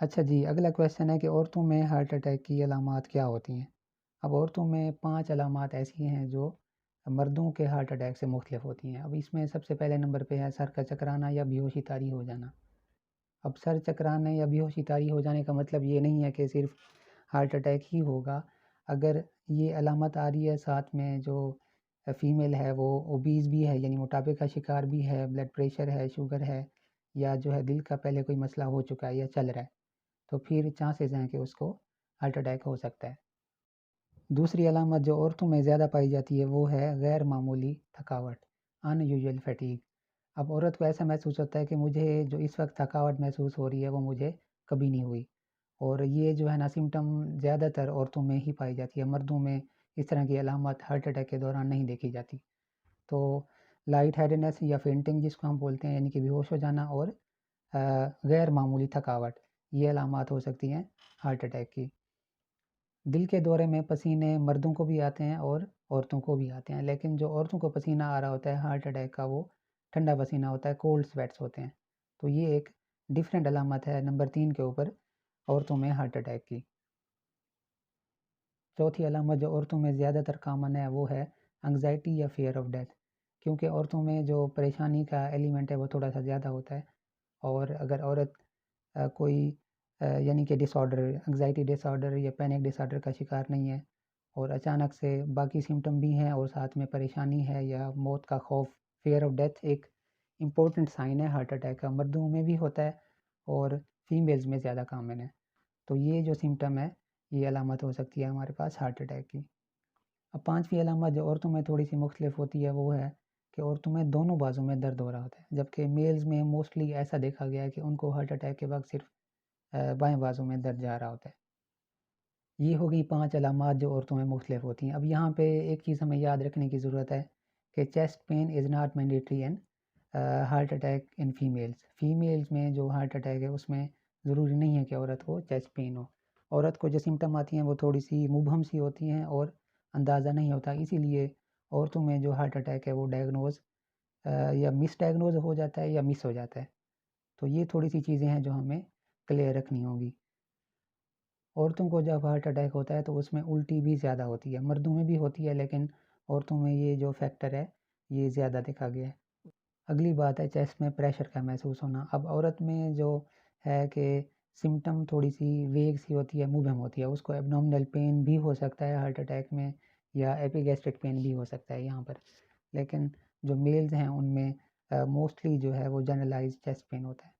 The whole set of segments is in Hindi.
अच्छा जी, अगला क्वेश्चन है कि औरतों में हार्ट अटैक की अलामात क्या होती हैं? अब औरतों में पाँच अलामात ऐसी हैं जो मर्दों के हार्ट अटैक से मुख्तलिफ़ होती हैं। अब इसमें सबसे पहले नंबर पे है सर का चकराना या बेहोशी तारी हो जाना। अब सर चकराने या बेहोशी तारी हो जाने का मतलब ये नहीं है कि सिर्फ़ हार्ट अटैक ही होगा। अगर ये अलामत आ रही है साथ में जो फीमेल है वो ओबीज भी है, यानी मोटापे का शिकार भी है ब्लड प्रेशर है शुगर है, या जो है दिल का पहले कोई मसला हो चुका है या चल रहा है। तो फिर चांसेस हैं कि उसको हार्ट अटैक हो सकता है। दूसरी अलामत जो औरतों में ज़्यादा पाई जाती है, वो है गैर मामूली थकावट अनयूजल फटीक अब औरत को ऐसा महसूस होता है कि मुझे जो इस वक्त थकावट महसूस हो रही है, वो मुझे कभी नहीं हुई। और ये जो है ना सिम्टम ज़्यादातर औरतों में ही पाई जाती है। मर्दों में इस तरह की अलामत हार्ट अटैक के दौरान नहीं देखी जाती। तो लाइट हेडेनेस या फेंटिंग जिसको हम बोलते हैं, यानी कि बेहोश हो जाना और गैर मामूली थकावट। ये अलामत हो सकती हैं हार्ट अटैक की। दिल के दौरे में पसीने मर्दों को भी आते हैं और औरतों को भी आते हैं, लेकिन जो औरतों को पसीना आ रहा होता है हार्ट अटैक का, वो ठंडा पसीना होता है, कोल्ड स्वेट्स होते हैं। तो ये एक डिफरेंट अलामत है नंबर तीन के ऊपर औरतों में हार्ट अटैक की। चौथी अलामत जो औरतों में ज़्यादातर कामन है, वो है एंगजाइटी या फियर ऑफ़ डेथ क्योंकि औरतों में जो परेशानी का एलिमेंट है, वो थोड़ा सा ज़्यादा होता है। और अगर औरत कोई यानी कि डिसऑर्डर एंगजाइटी डिसऑर्डर या पैनिक डिसऑर्डर का शिकार नहीं है और अचानक से बाकी सिम्टम भी हैं और साथ में परेशानी है या मौत का खौफ फेयर ऑफ़ डेथ एक इम्पोर्टेंट साइन है हार्ट अटैक का मर्दों में भी होता है और फीमेल्स में ज़्यादा कामन है। तो ये जो सिम्टम है, ये अलामत हो सकती है हमारे पास हार्ट अटैक की। अब पाँचवीं अलामत जो औरतों में थोड़ी सी मुख्तलिफ़ होती है, वो है कि औरतों में दोनों बाजू में दर्द हो रहा होता है। जबकि मेल्स में मोस्टली ऐसा देखा गया है कि उनको हार्ट अटैक के वक्त सिर्फ़ बाएँ बाजू में दर्द जा रहा होता है। ये हो गई पाँच अलामत जो औरतों में मुख्तलिफ़ होती हैं। अब यहाँ पे एक चीज़ हमें याद रखने की ज़रूरत है कि chest pain is not mandatory and heart attack in females. Females में जो हार्ट अटैक है, उसमें ज़रूरी नहीं है कि औरत को चेस्ट पेन हो। औरत को जो सिम्टम आती हैं, वो थोड़ी सी मुबहम सी होती हैं और अंदाज़ा नहीं होता। इसीलिए औरतों में जो हार्ट अटैक है वो डायग्नोज या मिस डायग्नोज हो जाता है या मिस हो जाता है। तो ये थोड़ी सी चीज़ें हैं जो हमें क्लियर रखनी होगी। औरतों को जब हार्ट अटैक होता है तो उसमें उल्टी भी ज़्यादा होती है, मर्दों में भी होती है, लेकिन औरतों में ये जो फैक्टर है, ये ज़्यादा देखा गया है। अगली बात है चेस्ट में प्रेशर का महसूस होना। अब औरत में जो है कि सिम्टम थोड़ी सी वेग सी होती है मुबहम होती है, उसको एबनॉमिनल पेन भी हो सकता है हार्ट अटैक में। या एपिगैस्ट्रिक पेन भी हो सकता है यहाँ पर। लेकिन जो मेल्स हैं उनमें मोस्टली uh, जो है वो जनरलाइज चेस्ट पेन होता है।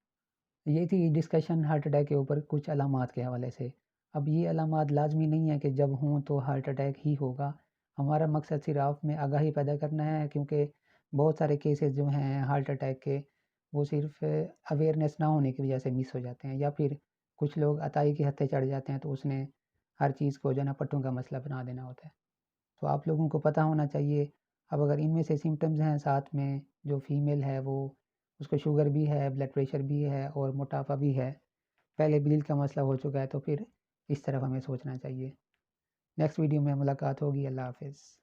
ये थी डिस्कशन हार्ट अटैक के ऊपर कुछ अलामत के हवाले से। अब ये अलामत लाजमी नहीं है कि जब हों तो हार्ट अटैक ही होगा। हमारा मकसद सिर्फ़ आप में आगाही पैदा करना है क्योंकि बहुत सारे केसेस जो हैं हार्ट अटैक के वो सिर्फ़ अवेयरनेस ना होने की वजह से मिस हो जाते हैं। या फिर कुछ लोग अताई के हत्थे चढ़ जाते हैं तो उसने हर चीज़ को जो है ना पट्टों का मसला बना देना होता है। तो आप लोगों को पता होना चाहिए। अब अगर इनमें से सिम्टम्स हैं साथ में, जो फीमेल है वो, उसको शुगर भी है ब्लड प्रेशर भी है और मोटापा भी है, पहले बिल का मसला हो चुका है तो फिर इस तरफ़ हमें सोचना चाहिए। नेक्स्ट वीडियो में मुलाकात होगी, अल्लाह हाफिज़।